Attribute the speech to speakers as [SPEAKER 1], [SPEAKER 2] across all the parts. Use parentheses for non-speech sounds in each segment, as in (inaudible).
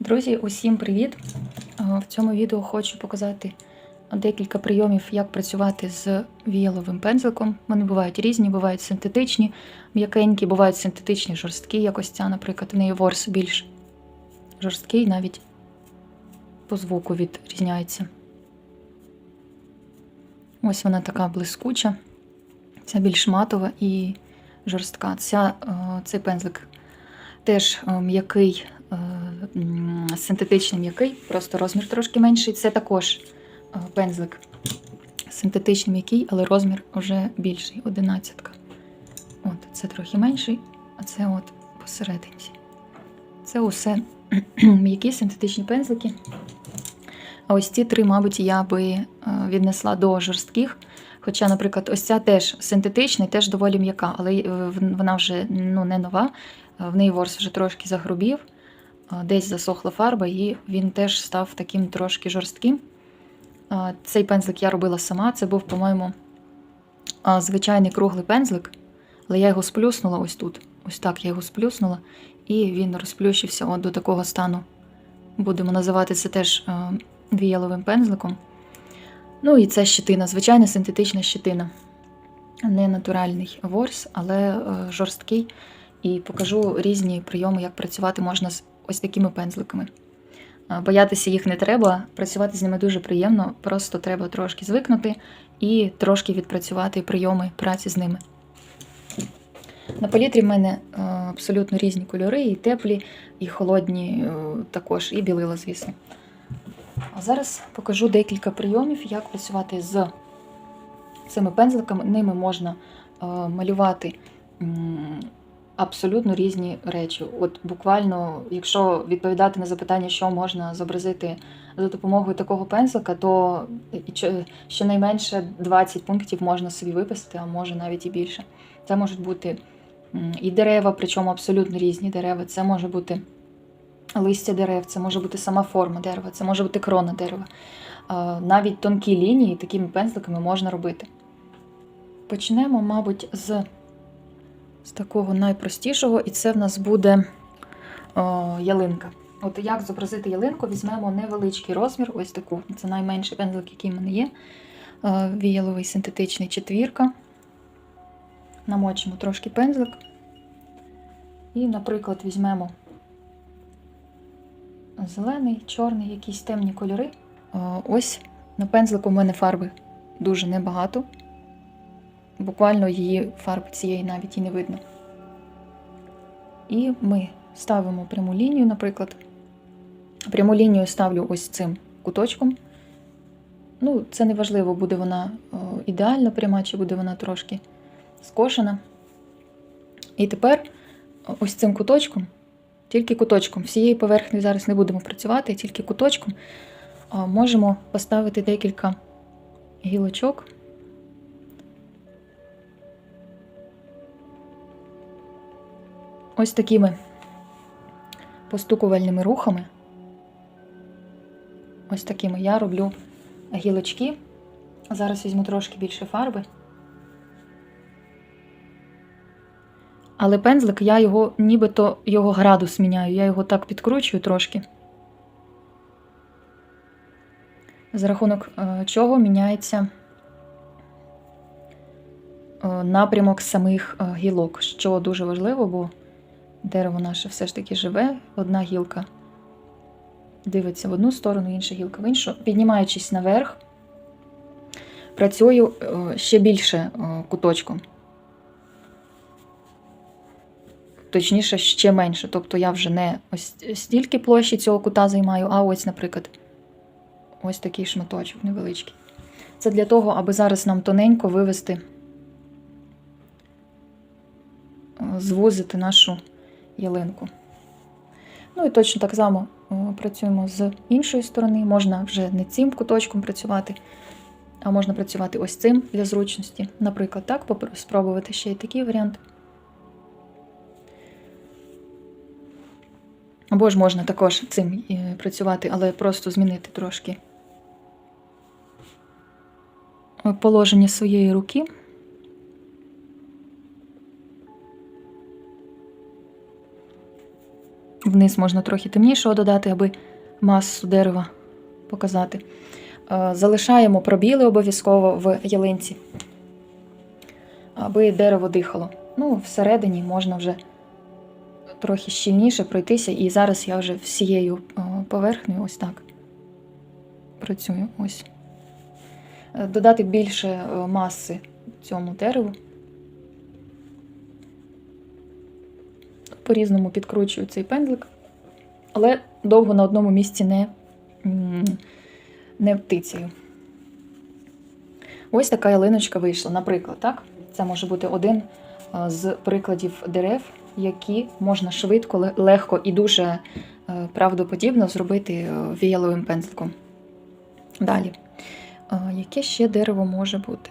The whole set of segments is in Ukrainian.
[SPEAKER 1] Друзі, усім привіт! Е, В цьому відео хочу показати декілька прийомів, як працювати з віяловим пензликом. Вони бувають різні, бувають синтетичні, м'якенькі, бувають синтетичні, жорсткі, як ось ця, наприклад, в неї ворс більш жорсткий, навіть по звуку відрізняється. Ось вона така блискуча, ця більш матова і жорстка. Ця, е, цей пензлик теж е, м'який, синтетичний м'який, просто розмір трошки менший. Це також е, пензлик синтетичний м'який, але розмір вже більший, одинадцятка. От, це трохи менший, а це от посерединці. Це усе (clears throat) м'які синтетичні пензлики. А ось ці три, мабуть, я би е, віднесла до жорстких. Хоча, наприклад, ось ця теж синтетична і теж доволі м'яка, але е, вона вже ну, не нова. Е, В неї ворс вже трошки загрубів, е, десь засохла фарба, і він теж став таким трошки жорстким. Цей пензлик я робила сама. Це був, по-моєму, звичайний круглий пензлик, але я його сплюснула ось тут. Ось так я його сплюснула, і він розплющився от до такого стану. Будемо називати це теж віяловим пензликом. Ну і це щетина, звичайна синтетична щетина. Не натуральний ворс, але е, жорсткий. І покажу різні прийоми, як працювати можна з ось такими пензликами. Боятися їх не треба, працювати з ними дуже приємно, просто треба трошки звикнути і трошки відпрацювати прийоми праці з ними. На палітрі в мене абсолютно різні кольори, і теплі, і холодні е, також, і білила, звісно. А зараз покажу декілька прийомів, як працювати з цими пензликами. Ними можна е, малювати абсолютно різні речі. От буквально, якщо відповідати на запитання, що можна зобразити за допомогою такого пензлика, то щонайменше 20 пунктів можна собі виписати, а може навіть і більше. Це можуть бути і дерева, причому абсолютно різні дерева. Це може бути листя дерев, це може бути сама форма дерева, це може бути крона дерева. Навіть тонкі лінії такими пензликами можна робити. Почнемо, мабуть, з, з такого найпростішого, і це в нас буде о, ялинка. От як зобразити ялинку, візьмемо невеличкий розмір, ось таку. Це найменший пензлик, який в мене є. Е, Віяловий синтетичний четвірка. Намочимо трошки пензлик. І, наприклад, візьмемо зелений, чорний, якісь темні кольори. Е, Ось на пензлику в мене фарби дуже небагато. Буквально її фарби цієї навіть і не видно. І ми ставимо пряму лінію, наприклад. Пряму лінію ставлю ось цим куточком. Ну, це не важливо, буде вона е, ідеально пряма, чи буде вона трошки скошена. І тепер е, ось цим куточком, тільки куточком, всієї поверхні зараз не будемо працювати, тільки куточком е, можемо поставити декілька гілочок. Ось такими постукувальними рухами. Ось такими я роблю гілочки. Зараз візьму трошки більше фарби. Але пензлик я його нібито його градус міняю. Я його так підкручую трошки. За рахунок е, чого міняється е, напрямок самих е, гілок, що дуже важливо, бо дерево наше все ж таки живе. Одна гілка дивиться в одну сторону, інша гілка в іншу. Піднімаючись наверх, працюю е, ще більше е, куточком. Точніше, ще менше. Тобто я вже не ось стільки площі цього кута займаю, а ось, наприклад, ось такий шматочок невеличкий. Це для того, аби зараз нам тоненько вивести, е, звузити нашу ялинку. Ну і точно так само працюємо з іншої сторони. Можна вже не цим куточком працювати, а можна працювати ось цим для зручності. Наприклад, так, спробувати ще й такий варіант. Або ж можна також цим е, працювати, але просто змінити трошки е, положення своєї руки. Вниз можна трохи темнішого додати, аби масу дерева показати. Е, Залишаємо пробіли обов'язково в ялинці, аби дерево дихало. Ну, всередині можна вже трохи щільніше пройтися, і зараз я вже всією е, поверхнею ось так працюю. Ось. Е, Додати більше маси цьому дереву. По-різному підкручую цей пензлик, але довго на одному місці не, не втицяю. Ось така ялиночка вийшла. Наприклад, так? Це може бути один е, з прикладів дерев, які можна швидко, легко і дуже е, правдоподібно зробити е, віяловим пензликом. Далі. Яке ще дерево може бути?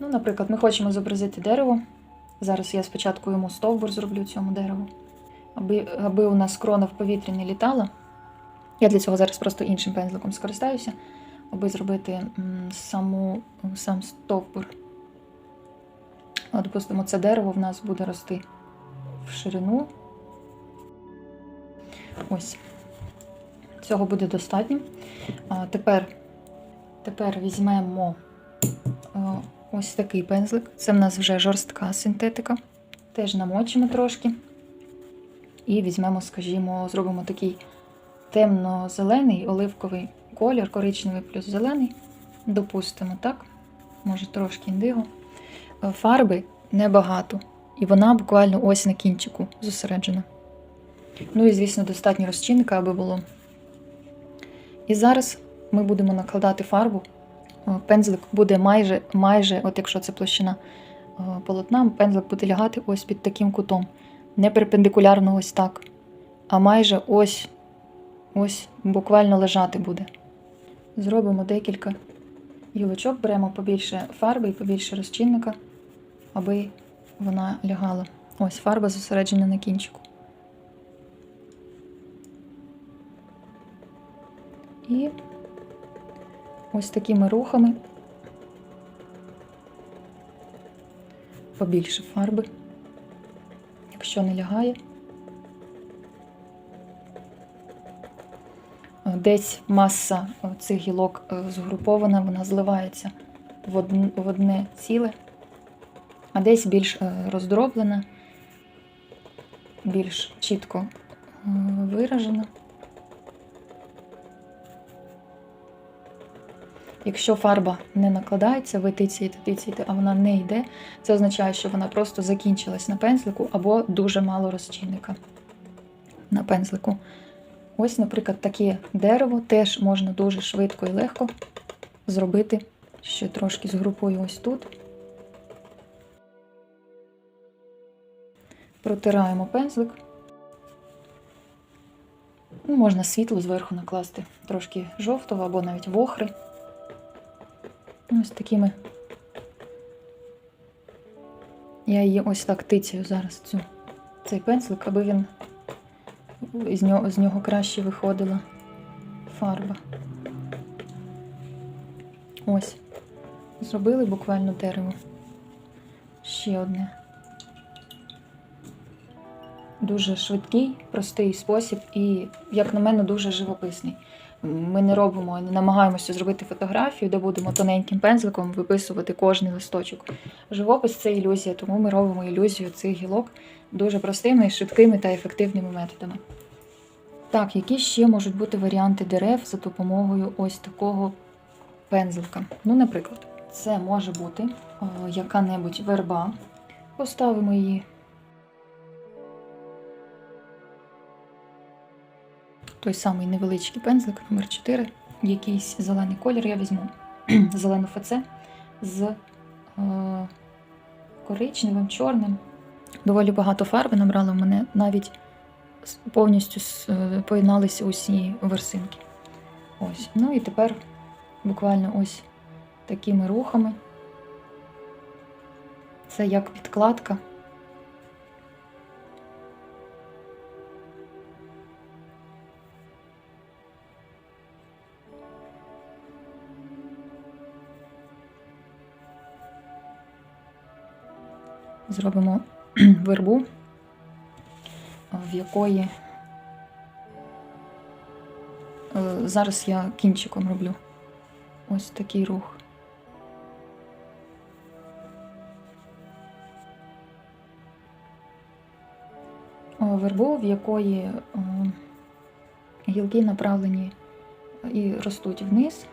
[SPEAKER 1] Ну, наприклад, ми хочемо зобразити дерево. Зараз я спочатку йому стовбур зроблю цьому дереву, аби, аби у нас крона в повітрі не літала. Я для цього зараз просто іншим пензликом скористаюся, аби зробити саму, сам стовбур. Допустимо, це дерево в нас буде рости в ширину. Ось. Цього буде достатньо. А, тепер, тепер візьмемо е, ось такий пензлик. Це в нас вже жорстка синтетика. Теж намочимо трошки. І візьмемо, скажімо, зробимо такий темно-зелений оливковий колір, коричневий плюс зелений. Допустимо, так? Може трошки індиго. Е, Фарби небагато. І вона буквально ось на кінчику зосереджена. Ну і, звісно, достатньо розчинника, аби було. І зараз ми будемо накладати фарбу. Е, Пензлик буде майже, майже, от якщо це площина е, полотна, пензлик буде лягати ось під таким кутом. Не перпендикулярно ось так, а майже ось, ось буквально лежати буде. Зробимо декілька гілочок, беремо побільше фарби і побільше розчинника, аби вона лягала. Ось фарба зосереджена на кінчику. І ось такими рухами побільше фарби, якщо не лягає. Десь маса цих гілок е, згрупована, вона зливається в одне, ціле, а десь більш е, роздроблена, більш чітко е, виражена. Якщо фарба не накладається, ви тицяєте, тицяєте, а вона не йде, це означає, що вона просто закінчилась на пензлику або дуже мало розчинника на пензлику. Ось, наприклад, таке дерево теж можна дуже швидко і легко зробити. Ще трошки згрупую ось тут. Протираємо пензлик. Ну, можна світло зверху накласти, трошки жовтого або навіть вохри. Ось такими. Я її ось так тицяю зараз цю, цей пензлик, аби він з нього, з нього краще виходила фарба. Ось. Зробили буквально дерево. Ще одне. Дуже швидкий, простий спосіб і, як на мене, дуже живописний. Ми не робимо, не намагаємося зробити фотографію, де будемо тоненьким пензликом виписувати кожний листочок. Живопис це ілюзія, тому ми робимо ілюзію цих гілок дуже простими, швидкими та ефективними методами. Так, які ще можуть бути варіанти дерев за допомогою ось такого пензлика? Ну, наприклад, це може бути о, яка-небудь верба. Поставимо її. Той самий невеличкий пензлик номер 4 якийсь зелений колір я візьму. (clears throat) Зелену ФЦ з е, коричневим, чорним. Доволі багато фарби набрало в мене навіть повністю е, поєдналися усі версинки. Ось. Ну і тепер буквально ось такими рухами. Це як підкладка. зробимо (clears throat) вербу, в якої е, зараз я кінчиком роблю ось такий рух. Вербу, в якої е, гілки направлені і ростуть вниз.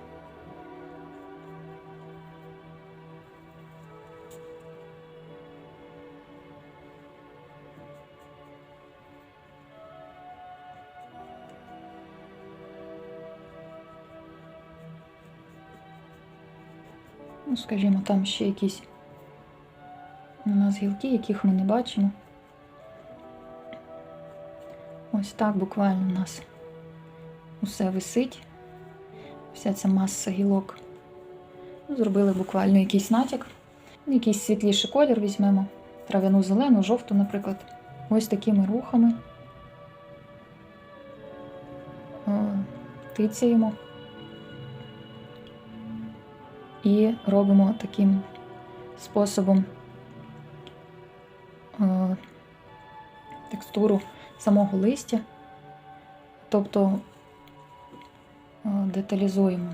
[SPEAKER 1] Скажімо, там ще якісь у нас гілки, яких ми не бачимо. Ось так буквально у нас усе висить. Вся ця маса гілок. Ну, Зробили буквально якийсь натяк. Ну, Якийсь світліший колір візьмемо. Трав'яну зелену, жовту, наприклад. Ось такими рухами. Тицяємо. І робимо таким способом е, текстуру самого листя, тобто е, деталізуємо.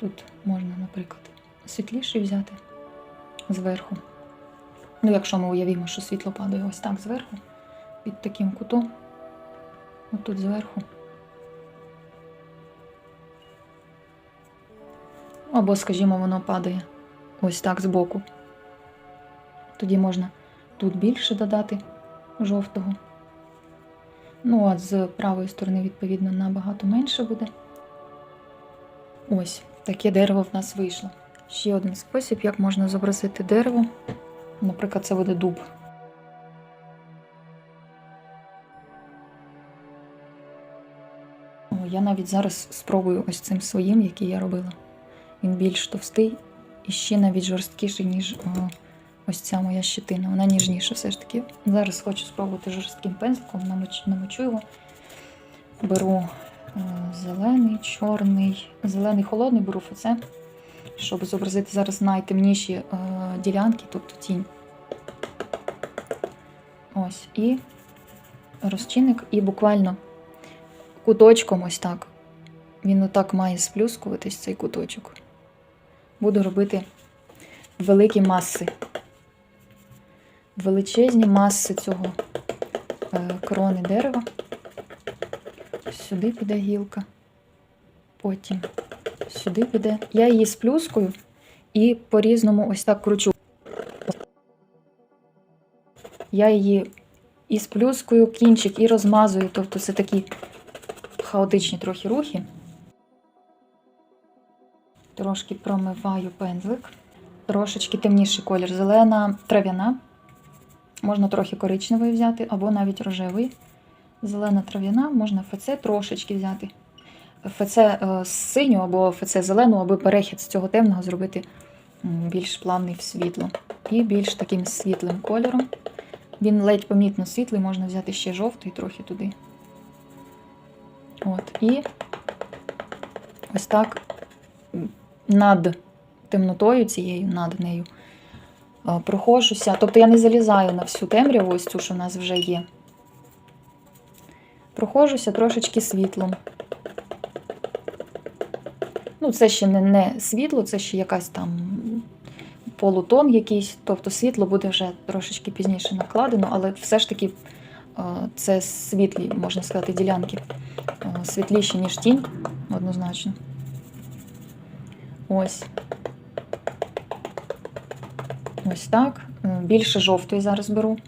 [SPEAKER 1] Тут можна, наприклад, світліший взяти зверху. Ну, якщо ми уявімо, що світло падає ось так зверху, під таким кутом, отут зверху. Або, скажімо, воно падає ось так збоку. Тоді можна тут більше додати жовтого. Ну, а з правої сторони, відповідно, набагато менше буде. Ось, таке дерево в нас вийшло. Ще один спосіб, як можна зобразити дерево. Наприклад, це буде дуб. Я навіть зараз спробую ось цим своїм, який я робила. Він більш товстий і ще навіть жорсткіший, ніж о, ось ця моя щетина. Вона ніжніша все ж таки. Зараз хочу спробувати жорстким пензликом, намоч- намочу його. Беру е, зелений, чорний, зелений холодний беру ФЦ, щоб зобразити зараз найтемніші е, ділянки, тобто тінь. Ось, і розчинник, і буквально куточком ось так. Він отак має сплюскуватись цей куточок. Буду робити великі маси. Величезні маси цього е, крони дерева. Сюди піде гілка. Потім сюди піде. Я її сплюскую і по-різному ось так кручу. Я її і сплюскую кінчик, і розмазую. Тобто це такі хаотичні трохи рухи. Трошки промиваю пензлик. Трошечки темніший колір. Зелена трав'яна. Можна трохи коричневий взяти, або навіть рожевий. Зелена трав'яна, можна ФЦ трошечки взяти. ФЦ е, синю або ФЦ зелену, аби перехід з цього темного зробити більш плавний в світло. І більш таким світлим кольором. Він ледь помітно світлий, можна взяти ще жовтий трохи туди. От. І ось так над темнотою цією, над нею е, проходжуся. Тобто я не залізаю на всю темряву, ось цю, що в нас вже є. Проходжуся трошечки світлом. Ну, це ще не, не світло, це ще якась там полутон якийсь, тобто світло буде вже трошечки пізніше накладено, але все ж таки е, це світлі, можна сказати, ділянки. Е, Світліші, ніж тінь, однозначно. Ось. Ось так. Більше жовтої зараз беру.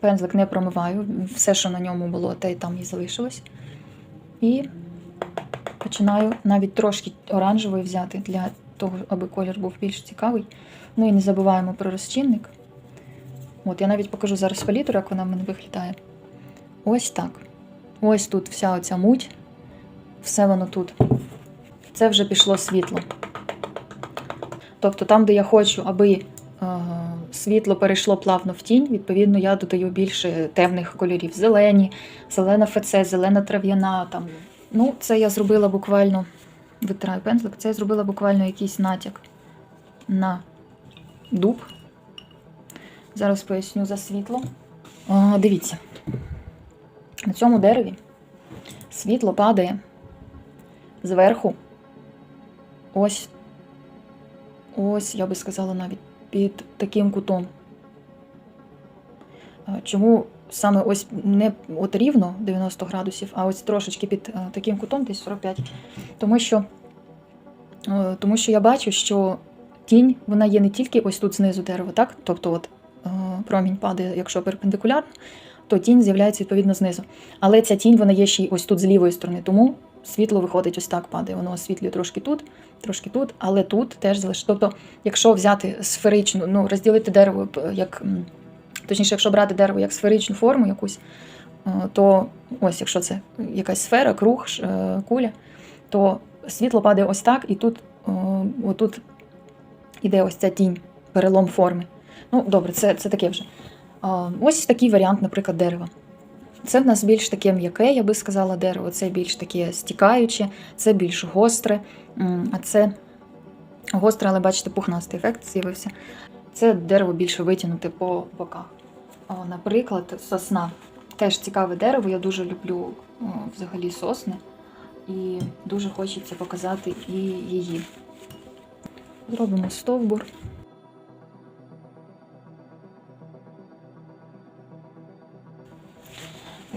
[SPEAKER 1] Пензлик не промиваю. Все, що на ньому було, те й там і залишилось. І починаю навіть трошки оранжевої взяти для того, аби колір був більш цікавий. Ну і не забуваємо про розчинник. От, я навіть покажу зараз палітру, як вона в мене виглядає. Ось так. Ось тут вся оця муть. Все воно тут. Це вже пішло світло. Тобто там, де я хочу, аби е, світло перейшло плавно в тінь, відповідно, я додаю більше темних кольорів. Зелені, зелена ФЦ, зелена трав'яна. Там. Ну, це я зробила буквально, витираю пензлик, це я зробила буквально якийсь натяк на дуб. Зараз поясню за світло. О, дивіться. На цьому дереві світло падає зверху. Ось, ось, я би сказала, навіть під таким кутом. Е, Чому саме ось не от рівно 90 градусів, а ось трошечки під е, таким кутом, десь 45. Тому що, е, тому що я бачу, що тінь вона є не тільки ось тут знизу дерева, так? Тобто, от промінь падає, якщо перпендикулярно, то тінь з'являється відповідно знизу. Але ця тінь вона є ще й ось тут з лівої сторони, тому світло виходить ось так падає. Воно освітлює трошки тут, трошки тут, але тут теж залишиться. Тобто, якщо взяти сферичну, ну розділити дерево як. Точніше, якщо брати дерево як сферичну форму якусь, е, то ось якщо це якась сфера, круг, е, куля, то світло падає ось так, і тут е, отут іде ось ця тінь, перелом форми. Ну, добре, це, це таке вже. Ось такий варіант, наприклад, дерева. Це в нас більш таке м'яке, я би сказала, дерево, це більш таке стікаюче, це більш гостре, а це гостре, але бачите, пухнастий ефект з'явився. Це дерево більше витягнуте по боках. О, наприклад, сосна. Теж цікаве дерево, я дуже люблю взагалі сосни. І дуже хочеться показати і її. Зробимо стовбур.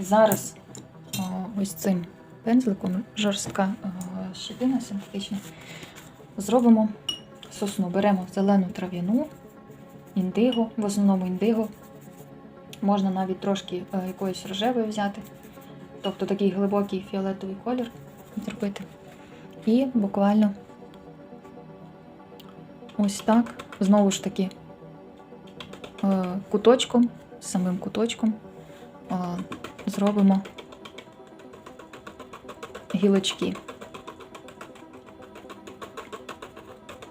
[SPEAKER 1] Зараз ось цим пензликом жорстка о, щетина синтетична. Зробимо сосну. Беремо зелену трав'яну, індиго, в основному індиго. Можна навіть трошки е, якоїсь рожевої взяти, тобто такий глибокий фіолетовий колір зробити. І буквально ось так, знову ж таки, е, куточком, самим куточком е, зробимо гілочки.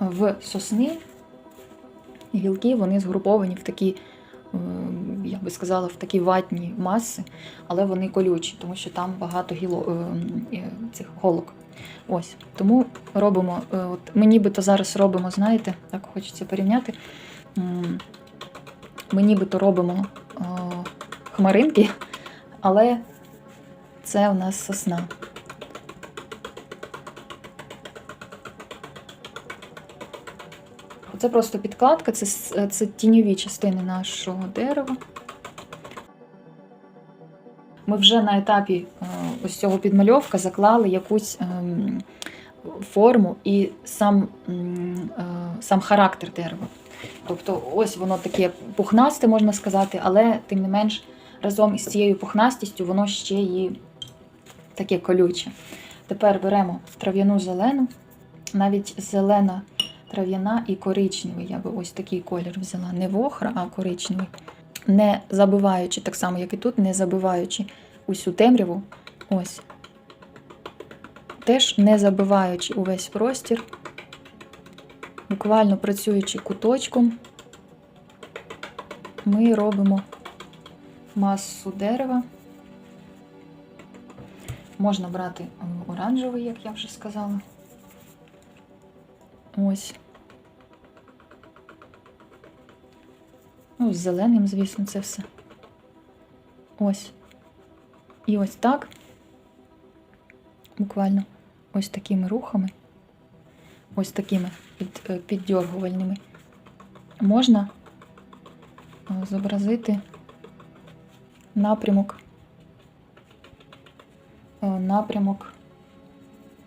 [SPEAKER 1] В сосни гілки вони згруповані в такі, е, я би сказала, в такі ватні маси, але вони колючі, тому що там багато гіло, е, е, цих голок. Ось. Тому робимо, от ми нібито зараз робимо, знаєте, так хочеться порівняти. Ми нібито робимо хмаринки, але це у нас сосна. Це просто підкладка, це, це тіньові частини нашого дерева. Ми вже на етапі е, ось цього підмальовка заклали якусь ем, форму і сам, е, сам характер дерева. Тобто, ось воно таке пухнасте, можна сказати, але тим не менш разом із цією пухнастістю воно ще і таке колюче. Тепер беремо трав'яну зелену, навіть зелена трав'яна і коричневий. Я би ось такий колір взяла. Не вохра, а коричневий. Не забиваючи, так само, як і тут, не забиваючи усю темряву. Ось. Теж не забиваючи увесь простір, буквально працюючи куточком, ми робимо масу дерева. Можна брати оранжевий, як я вже сказала. Ось. Ну, з зеленим, звісно, це все. Ось. І ось так. Буквально ось такими рухами, ось такими під, е, піддьоргувальними, можна е, зобразити напрямок, е, напрямок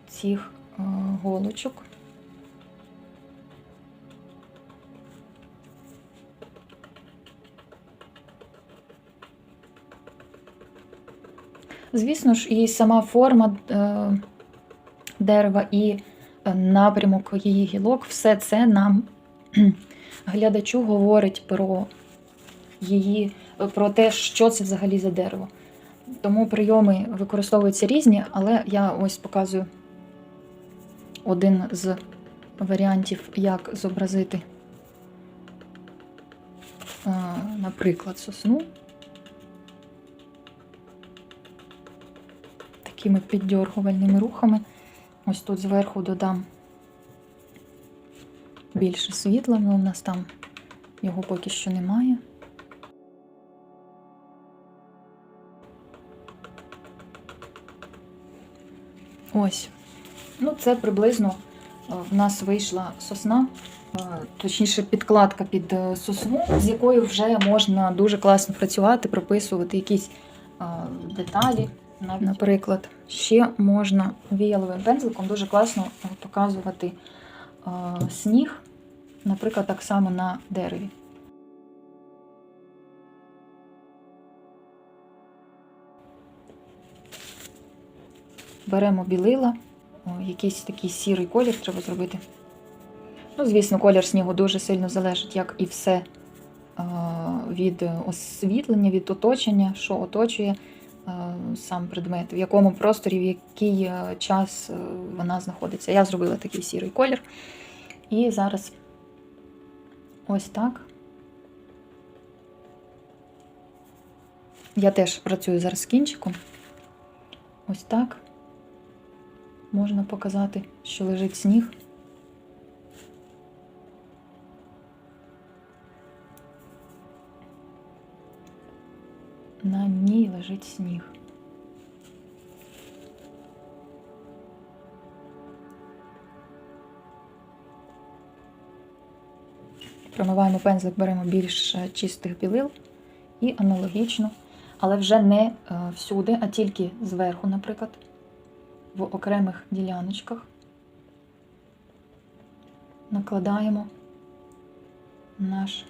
[SPEAKER 1] цих е, голочок. Звісно ж, і сама форма е, дерева, і напрямок її гілок, все це нам (clears throat) глядачу говорить про її, про те, що це взагалі за дерево. Тому прийоми використовуються різні, але я ось показую один з варіантів, як зобразити, е, наприклад, сосну. такими піддьоргувальними рухами. Ось тут зверху додам більше світла, але у нас там його поки що немає. Ось. Ну, це приблизно е, в нас вийшла сосна, е, точніше, підкладка під е, сосну, з якою вже можна дуже класно працювати, прописувати якісь деталі. Наприклад, ще можна віяловим пензликом дуже класно показувати сніг, наприклад, так само на дереві. Беремо білила, о, якийсь такий сірий колір треба зробити. Ну, звісно, колір снігу дуже сильно залежить, як і все е, від освітлення, від оточення, що оточує е, сам предмет, в якому просторі, в який е, час вона знаходиться. Я зробила такий сірий колір. І зараз ось так. Я теж працюю зараз з кінчиком. Ось так можна показати, що лежить сніг. На ній лежить сніг. Промиваємо пензлик, беремо більш е, чистих білил і аналогічно, але вже не е, всюди, а тільки зверху, наприклад в окремих діляночках накладаємо наш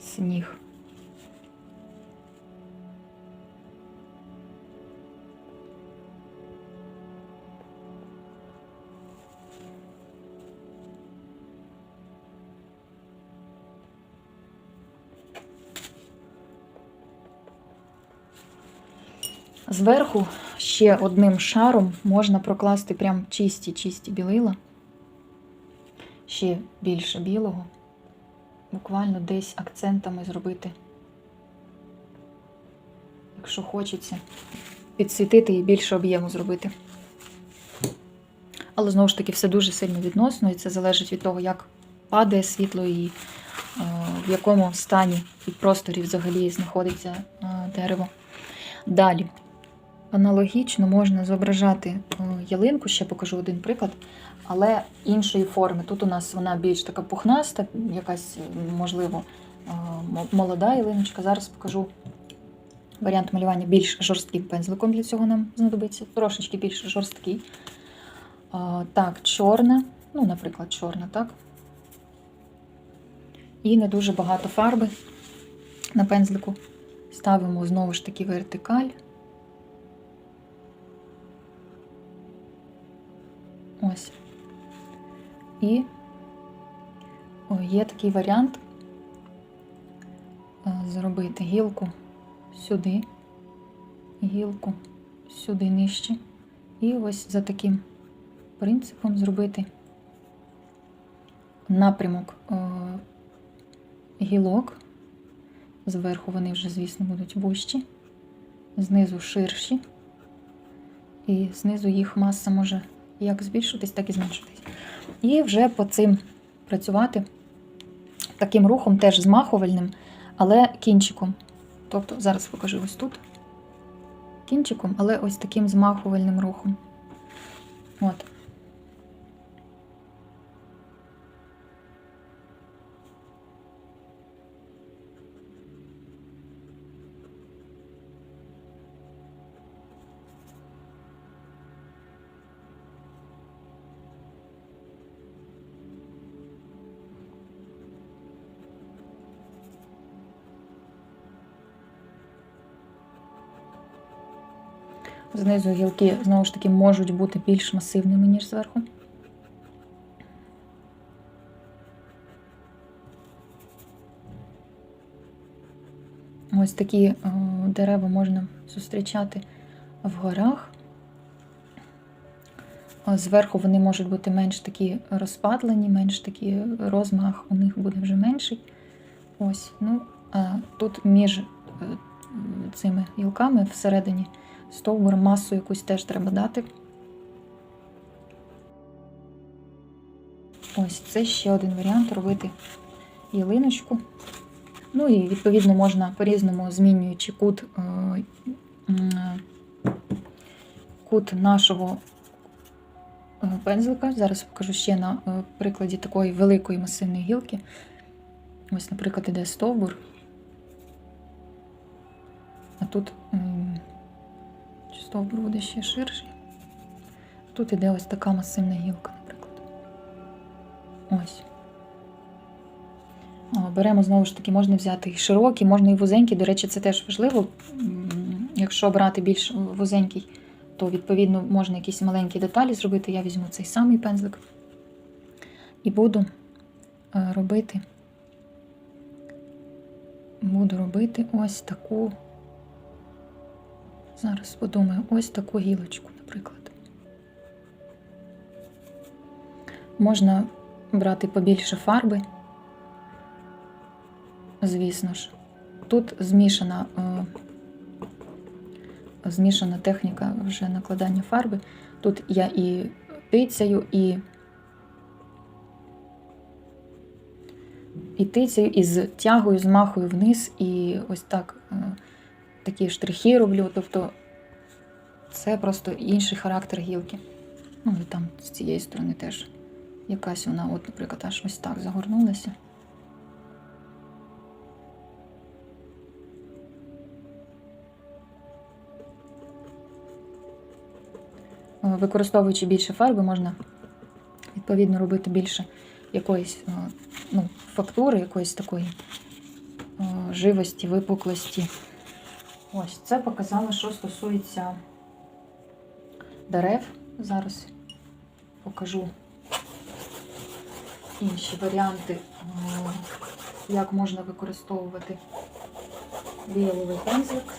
[SPEAKER 1] сніг. Зверху ще одним шаром можна прокласти прям чисті-чисті білила, ще більше білого, буквально десь акцентами зробити, якщо хочеться, підсвітити і більше об'єму зробити. Але знову ж таки все дуже сильно відносно, і це залежить від того, як падає світло і е, в якому стані і просторі взагалі знаходиться е, дерево. Далі. Аналогічно можна зображати е, ялинку, ще покажу один приклад, але іншої форми. Тут у нас вона більш така пухнаста, якась, можливо, е, молода ялиночка. Зараз покажу варіант малювання більш жорстким пензликом. Для цього нам знадобиться. Трошечки більш жорсткий. Так, чорна, ну, наприклад, чорна, так. І не дуже багато фарби на пензлику. Ставимо знову ж таки вертикаль. Ось. І є такий варіант е, зробити гілку сюди, гілку сюди нижче. І ось за таким принципом зробити напрямок е, гілок. Зверху вони вже, звісно, будуть вущі, знизу ширші, і знизу їх маса може як збільшитись, так і зменшитись. І вже по цим працювати таким рухом, теж змахувальним, але кінчиком. Тобто, зараз покажу ось тут. Кінчиком, але ось таким змахувальним рухом. От. Знизу гілки, знову ж таки, можуть бути більш масивними, ніж зверху. Ось такі е, дерева можна зустрічати в горах. Зверху вони можуть бути менш такі розпадлені, менш такі розмах у них буде вже менший. Ось, ну, а тут між е, цими гілками всередині стовбур масу якусь теж треба дати. Ось це ще один варіант робити ялиночку. Ну і відповідно можна по-різному змінюючи кут, е, кут нашого е, пензлика. Зараз покажу ще на е, прикладі такої великої масивної гілки. Ось, наприклад, іде стовбур. А тут стовбур буде ще ширший. Тут іде ось така масивна гілка, наприклад. Ось. Беремо знову ж таки, можна взяти і широкі, можна і вузенькі. До речі, це теж важливо. Якщо брати більш вузенький, то відповідно можна якісь маленькі деталі зробити. Я візьму цей самий пензлик і буду е, робити. Буду робити ось таку. Зараз подумаю, ось таку гілочку, наприклад. Можна брати побільше фарби. Звісно ж. Тут змішана, е, змішана техніка вже накладання фарби. Тут я і тицяю, і, і тицяю, і зтягую, змахую вниз, і ось так е, такі штрихи роблю. Тобто це просто інший характер гілки. Ну і там з цієї сторони теж якась вона, от, наприклад, аж ось так загорнулася. Е, Використовуючи більше фарби, можна відповідно робити більше якоїсь е, ну, фактури, якоїсь такої е, живості, випуклості. Ось це показала, що стосується дерев. Зараз покажу інші варіанти, як можна використовувати віяловий пензлик.